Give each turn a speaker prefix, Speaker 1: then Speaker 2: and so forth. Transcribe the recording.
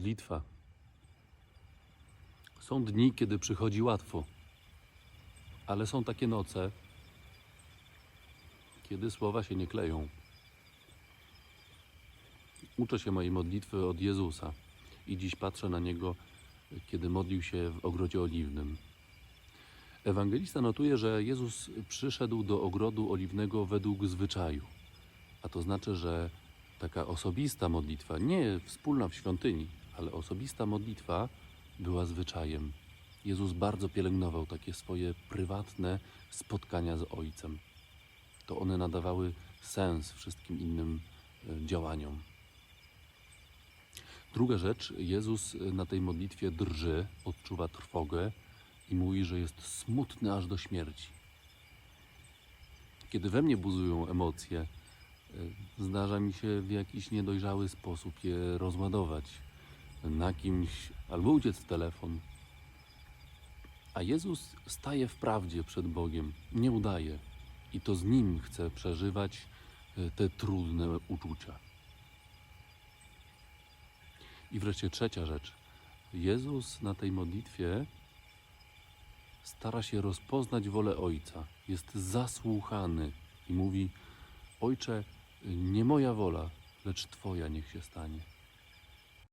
Speaker 1: Modlitwa. Są dni, kiedy przychodzi łatwo, ale są takie noce, kiedy słowa się nie kleją. Uczę się mojej modlitwy od Jezusa i dziś patrzę na Niego, kiedy modlił się w ogrodzie oliwnym. Ewangelista notuje, że Jezus przyszedł do ogrodu oliwnego według zwyczaju, a to znaczy, że taka osobista modlitwa, nie wspólna w świątyni, ale osobista modlitwa była zwyczajem. Jezus bardzo pielęgnował takie swoje prywatne spotkania z Ojcem. To one nadawały sens wszystkim innym e, działaniom. Druga rzecz, Jezus na tej modlitwie drży, odczuwa trwogę i mówi, że jest smutny aż do śmierci. Kiedy we mnie buzują emocje, e, zdarza mi się w jakiś niedojrzały sposób je rozładować na kimś albo uciec w telefon. A Jezus staje w prawdzie przed Bogiem, nie udaje i to z Nim chce przeżywać e, te trudne uczucia. I wreszcie trzecia rzecz. Jezus na tej modlitwie stara się rozpoznać wolę Ojca. Jest zasłuchany i mówi: Ojcze, nie moja wola, lecz Twoja niech się stanie.